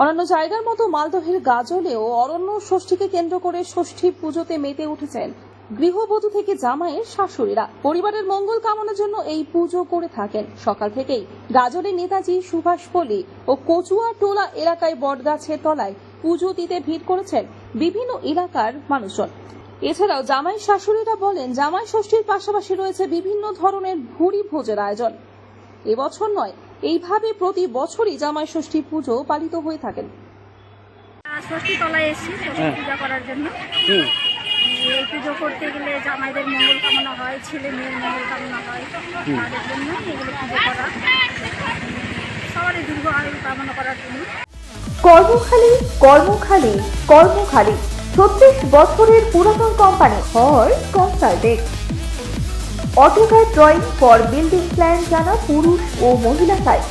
অন্যান্য জায়গার মতো মালদহের গাজলেও অরণ্য ষষ্ঠীকে কেন্দ্র করে ষষ্ঠী পুজোতে মেতে উঠেছেন গৃহবধূ থেকে জামাইয়ের শাশুড়িরা। পরিবারের মঙ্গল কামনার জন্য এই পুজো করে থাকেন। সকাল থেকেই গাজলের নেতাজি সুভাষপল্লী ও কচুয়া টোলা এলাকায় বটগাছের তলায় পুজো দিতে ভিড় করেছেন বিভিন্ন এলাকার মানুষজন। এছাড়াও জামাই শাশুড়িরা বলেন, জামাই ষষ্ঠীর পাশাপাশি রয়েছে বিভিন্ন ধরনের ভুরি ভোজের আয়োজন। এবছর নয় এইভাবে প্রতি বছরই জামাই ষষ্ঠী পুজো পালিত হয়ে থাকেন। ষষ্ঠী তলায় এসেছি ষষ্ঠী হ্যাঁ। পূজা করার জন্য। এই পুজো করতে গেলে জামাইদের মঙ্গল কামনা হয় ছেলে মেয়ের মঙ্গল কামনা হয়। তাদের জন্য এগুলো পুজো করা। সবারই দীর্ঘ আয়ু কামনা করার জন্য। কর্মখালী কর্মখালী কর্মখালী। ছত্রিশ বছরের পুরাতন company Har consultant AutoCAD drawing for building plan জানা পুরুষ ও মহিলা site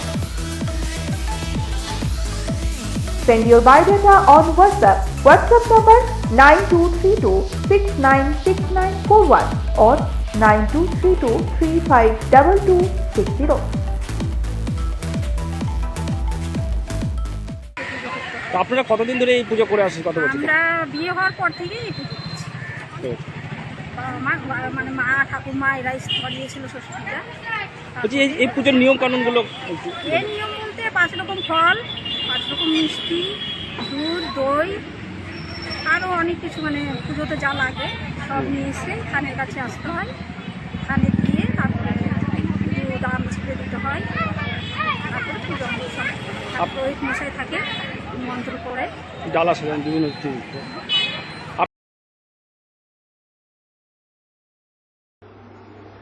Send your biodata on WhatsApp. WhatsApp number 9232696941 or 9232352260. তো আপনারা কতদিন ধরে এই পুজো করে আসছেন কত বছর আমরা বিয়ে হওয়ার পর থেকেই এই পুজো করছি মা মানে মা ঠাকুমা এরা করিয়েছিল ষষ্ঠীটা বলছি এই এই পুজোর নিয়ম কানুনগুলো এই নিয়ম বলতে পাঁচ রকম ফল পাঁচ রকম মিষ্টি দুধ দই আরও অনেক কিছু মানে পুজোতে যা লাগে সব নিয়ে এসে খানের কাছে আসতে হয়। খানে দিয়ে তারপরে দাম ছেড়ে দিতে হয়। তারপরে পুজো রোহিত মশাই থাকে মন্ত্র করে ডালা সাজান বিভিন্ন